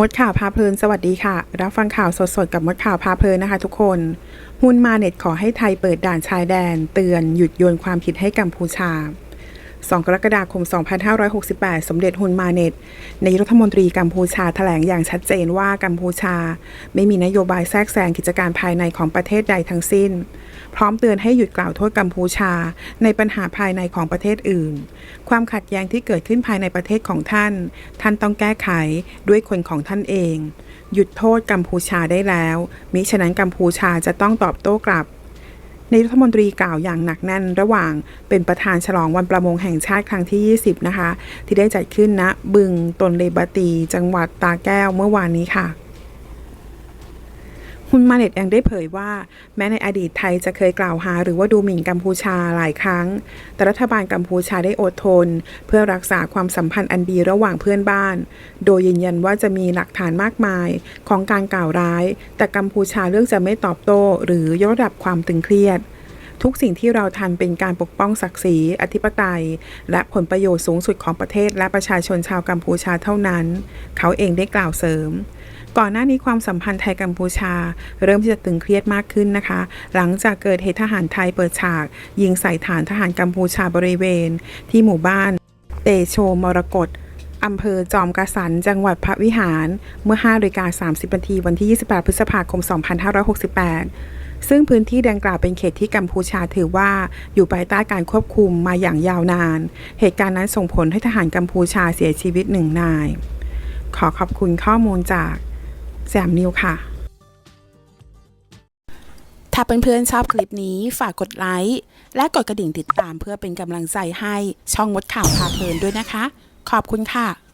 มดข่าวพาเพลินสวัสดีค่ะ รับฟังข่าวสดๆ กับมดข่าวพาเพลินนะคะทุกคน หุ้นมาเน็ตขอให้ไทยเปิดด่านชายแดน เตือนหยุดโยนความผิดให้กัมพูชา 2 กรกฎาคม 2568 สมเด็จฮุนมาเน็ตนายรัฐมนตรีกัมพูชาแถลงอย่างชัดเจนว่ากัมพูชา ไม่มีนโยบายแทรกแซงกิจการภายในของประเทศใดทั้งสิ้น พร้อมเตือนให้หยุดกล่าวโทษกัมพูชา ในปัญหาภายในของประเทศอื่น ความขัดแย้งที่เกิดขึ้นภายในประเทศของท่าน ท่านต้องแก้ไขด้วยคนของท่านเอง หยุดโทษกัมพูชาได้แล้ว มิฉะนั้นกัมพูชาจะต้องตอบโต้กลับ นายรัฐมนตรีกล่าวอย่างหนักแน่น ระหว่างเป็นประธานฉลองวันประมงแห่งชาติครั้งที่ 20 นะคะ ที่ได้จัดขึ้นณบึงตนเลบตี จังหวัดตาแก้วเมื่อวานนี้ค่ะ คุณมาเน็ตยังได้เผยว่า แม้ในอดีตไทยจะเคยกล่าวหา หรือว่าดูหมิ่นกัมพูชาหลายครั้ง แต่รัฐบาลกัมพูชาได้อดทน เพื่อรักษาความสัมพันธ์อันดีระหว่างเพื่อนบ้าน โดยยืนยันว่าจะมีหลักฐานมากมายของการกล่าวร้าย แต่กัมพูชาเลือกจะไม่ตอบโต้ หรือยกระดับความตึงเครียด ทุกสิ่งที่เราทำเป็นการปกป้องศักดิ์ศรี อธิปไตย และผลประโยชน์สูงสุดของประเทศและประชาชนชาวกัมพูชาเท่านั้น เขาเองได้กล่าวเสริมก่อนหน้านี้ความสัมพันธ์ไทยกัมพูชา เริ่มที่จะตึงเครียดมากขึ้นนะคะ หลังจากเกิดเหตุทหารไทยเปิดฉาก ยิงใส่ฐานทหารกัมพูชาบริเวณ ที่หมู่บ้าน เตโชมรกตอำเภอจอมกระสัน จังหวัดพระวิหาร เมื่อ5นาฬิกา30นาทีวันที่ 28 พฤษภาคม 2568 ซึ่งพื้นที่ดังกล่าวเป็นเขตที่กัมพูชาถือว่าอยู่ภายใต้การควบคุมมาอย่างยาวนาน เหตุการณ์นั้นส่งผลให้ทหารกัมพูชาเสียชีวิตหนึ่งนาย ขอขอบคุณข้อมูลจากแซมนิวค่ะถ้าเพื่อนๆชอบคลิปนี้ฝากกดไลค์และกดกระดิ่งติดตามเพื่อเป็นกำลังใจให้ช่องมดข่าวพาเพลินด้วยนะคะ ขอบคุณค่ะ